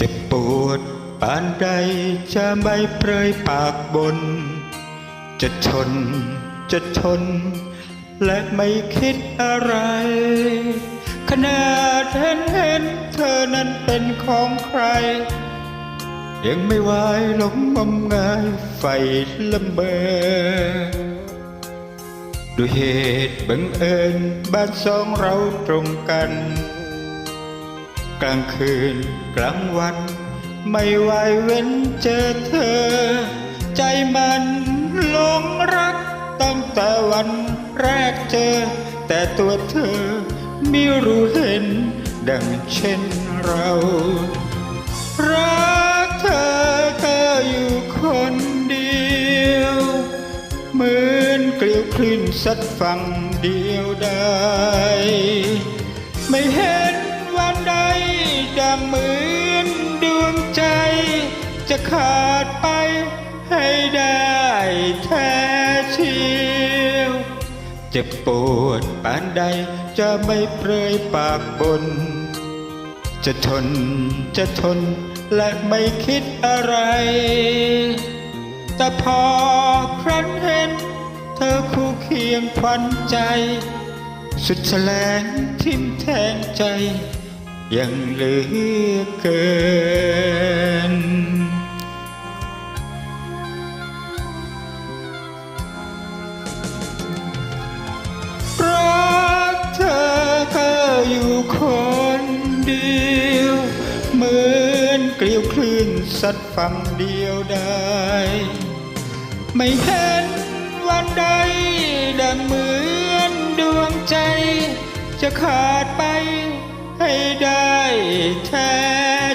เจ็บปวดปานใดจะไม่เปรยปากบน จะทนจะทน และไม่คิดอะไร ขนาดเห็นเห็นเธอนั้นเป็นของใคร ยังไม่ไหวหลงงมงายไฟละเมอด้วยเหตุบังเอิญบ้านสองเราตรงกัน กลางคืนกลางวัน ไม่ไหวเว้นเจอเธอ ใจมันหลงรัก ตั้งแต่วันแรกเจอ แต่ตัวเธอไม่รู้เห็น ดังเช่นเรารักเธอก็อยู่คนเดียวเหมือนเกลียวคลื่นสัดฝั่งเดียวได้ ไม่เห็น จะขาดไปให้ได้แท้เชียวเจ็บปวดปานใดจะไม่เปรยปากบน จะทนจะทนและไม่คิดอะไร แต่พอครั้นเห็น เธอคู่เคียงควันใจ สุดแสลงทิมแทงใจ ยังเหลือเกิน อยู่คนเดียวเหมือนเกลียวคลื่นสัดฝั่งเดียวได้ ไม่เห็นวันใดดังเหมือนดวงใจ จะขาดไปให้ได้แท้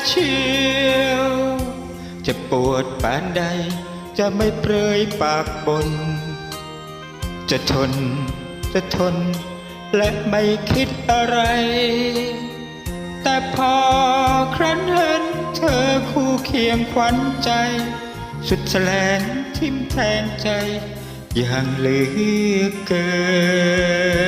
เชียวจะปวดปานใดจะไม่เปรยปากบน จะทนจะทน และไม่คิดอะไร แต่พอครั้นเห็นเธอคู่เคียงขวัญใจ สุดแสลงทิมแทงใจ อย่างเหลือเกิน